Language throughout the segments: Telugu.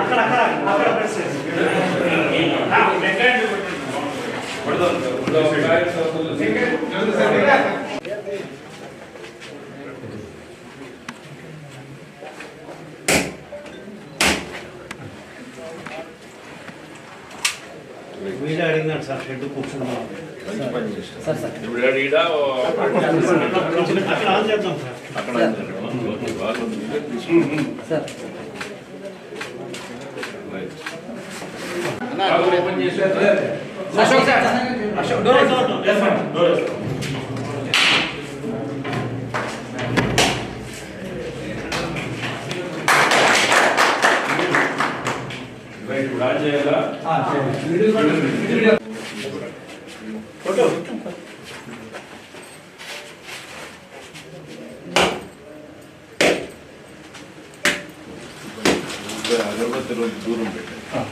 అక్కడ అక్కడ అక్కడ ప్రెస్ వీడే కూర్చున్నాం సార్ సార్ ఇప్పుడు ఈడ అక్కడ ఓపెన్ చేశారు అశోక్ సార్ అశోక్ డోర్ వేసుకో. ఇప్పుడు ఆన్ చేయాలా అగరబత్తి రోజు దూరం పెట్టారు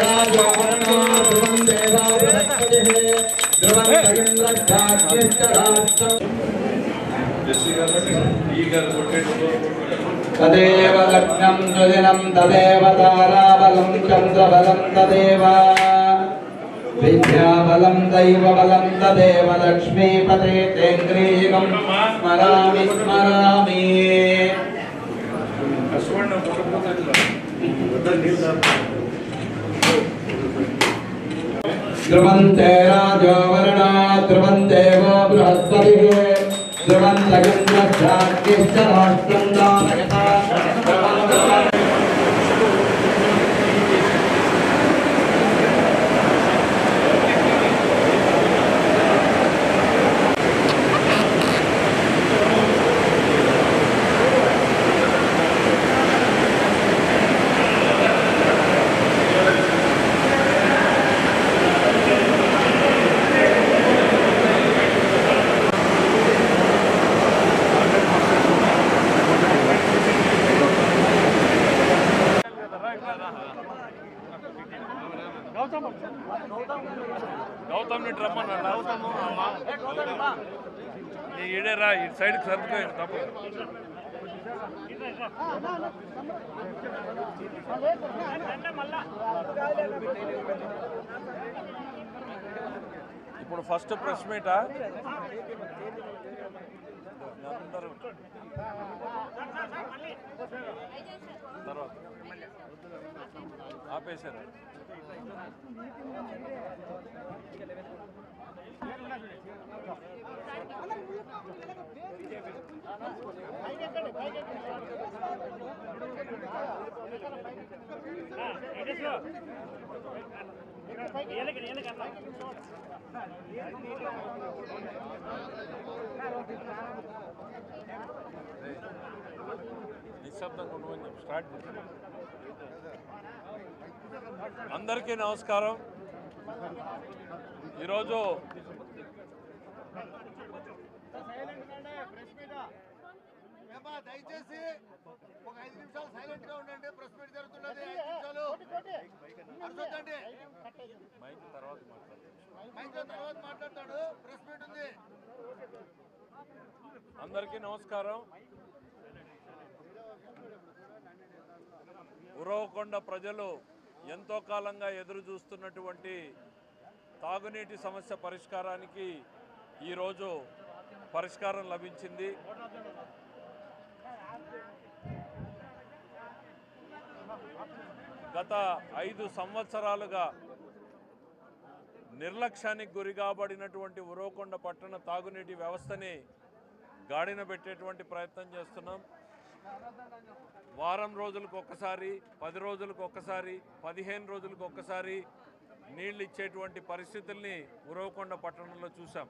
నా డోర్ నా డోర్ నా డోర్ తదేవ లగ్నం తదేవ తారాబలం చంద్రబలం తదేవ. విద్యాబలం దైవబలం తదేవ లక్ష్మీపతే తేంద్రీయం స్మరామి స్మరామి. కష్టపడిన పుట్టపోతే ధ్రువంతే రాజో వరుణా ధ్రువం దేవో బృహస్పతి గౌతమ్ని రమ్మన్నా ఈడే రా ఈ సైడ్కి సర్దుకోండి తప్ప. ఇప్పుడు ఫస్ట్ ప్రెస్ మీటా అందరూ తర్వాత. ఆపేశారు. ఎలాగండి ఎలాగ నిశ్శబ్దంగా ఉండమని స్టార్ట్ చేశారు. అందరికీ నమస్కారం. ఈరోజు దయచేసి ఒక ఐదు నిమిషాలు సైలెంట్గా ఉండండి ప్రెస్ మీట్ జరుగుతున్నది ఐదు నిమిషాలు అర్థండి మైక్ తర్వాత మైక్ తర్వాత మాట్లాడతాడు ప్రెస్ మీట్ ఉంది అందరికీ నమస్కారం. ఉరవకొండ ప్రజలు ఎంతో కాలంగా ఎదురు చూస్తున్నటువంటి తాగునీటి సమస్య పరిష్కారానికి ఈరోజు పరిష్కారం లభించింది. గత ఐదు సంవత్సరాలుగా నిర్లక్ష్యానికి గురి కాబడినటువంటి ఉరవకొండ పట్టణ తాగునీటి వ్యవస్థని గాడిన పెట్టేటువంటి ప్రయత్నం చేస్తున్నాం. వారం రోజులకు ఒక్కసారి పది రోజులకు ఒక్కసారి పదిహేను రోజులకు ఒక్కసారి నీళ్ళు ఇచ్చేటువంటి పరిస్థితుల్ని ఉరవకొండ పట్టణంలో చూసాం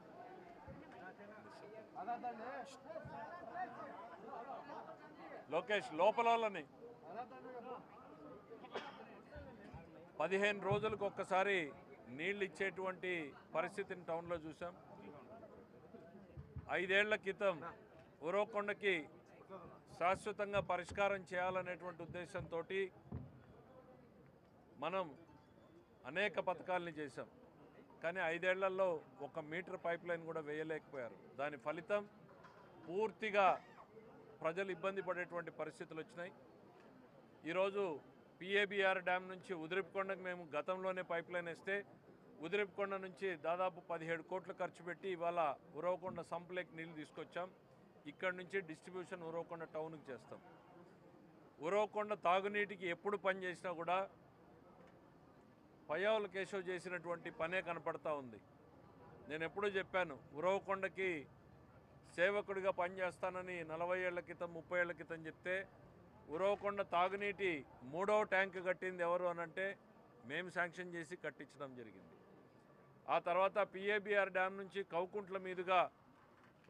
లోకేష్ లోపల వాళ్ళని పదిహేను రోజులకు ఒక్కసారి నీళ్ళు ఇచ్చేటువంటి పరిస్థితిని టౌన్లో చూసాం ఐదేళ్ళ క్రితం ఉరవకొండకి శాశ్వతంగా పరిష్కారం చేయాలనేటువంటి ఉద్దేశంతో మనం అనేక పథకాలని చేశాం. కానీ ఐదేళ్ళలో ఒక మీటర్ పైప్ లైన్ కూడా వేయలేకపోయారు. దాని ఫలితం పూర్తిగా ప్రజలు ఇబ్బంది పడేటువంటి పరిస్థితులు వచ్చినాయి. ఈరోజు పిఏబిఆర్ డ్యామ్ నుంచి ఉదిరిపికొండకు మేము గతంలోనే పైప్ లైన్ వేస్తే ఉదిరిపికొండ నుంచి దాదాపు పదిహేడు కోట్లు ఖర్చు పెట్టి ఇవాళ ఉరవకొండ సంప్లేక్ నీళ్ళు తీసుకొచ్చాం. ఇక్కడ నుంచి డిస్ట్రిబ్యూషన్ ఉరవకొండ టౌన్కి చేస్తాం. ఉరవకొండ తాగునీటికి ఎప్పుడు పని చేసినా కూడా పయావుల కేశవ్ చేసినటువంటి పనే కనపడతా ఉంది. నేను ఎప్పుడూ చెప్పాను ఉరవకొండకి సేవకుడిగా పనిచేస్తానని నలభై ఏళ్ళ క్రితం ముప్పై ఏళ్ళ క్రితం చెప్తే ఉరవకొండ తాగునీటి మూడవ ట్యాంక్ కట్టింది ఎవరు అనంటే మేము శాంక్షన్ చేసి కట్టించడం జరిగింది. ఆ తర్వాత పిఏబిఆర్ డ్యామ్ నుంచి కౌకుంట్ల మీదుగా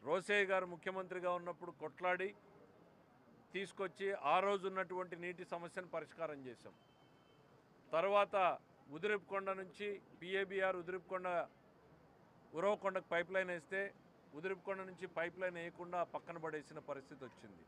రోసయ్య గారు ముఖ్యమంత్రిగా ఉన్నప్పుడు కొట్లాడి తీసుకొచ్చి ఆ రోజు ఉన్నటువంటి నీటి సమస్యను పరిష్కారం చేశాం. తర్వాత ఉదిరిపుకొండ నుంచి పిఏబిఆర్ ఉదిరిపుకొండ ఉరవకొండకు పైప్ లైన్ వేస్తే ఉదిరిపుకొండ నుంచి పైప్ లైన్ వేయకుండా పక్కన పడేసిన పరిస్థితి వచ్చింది.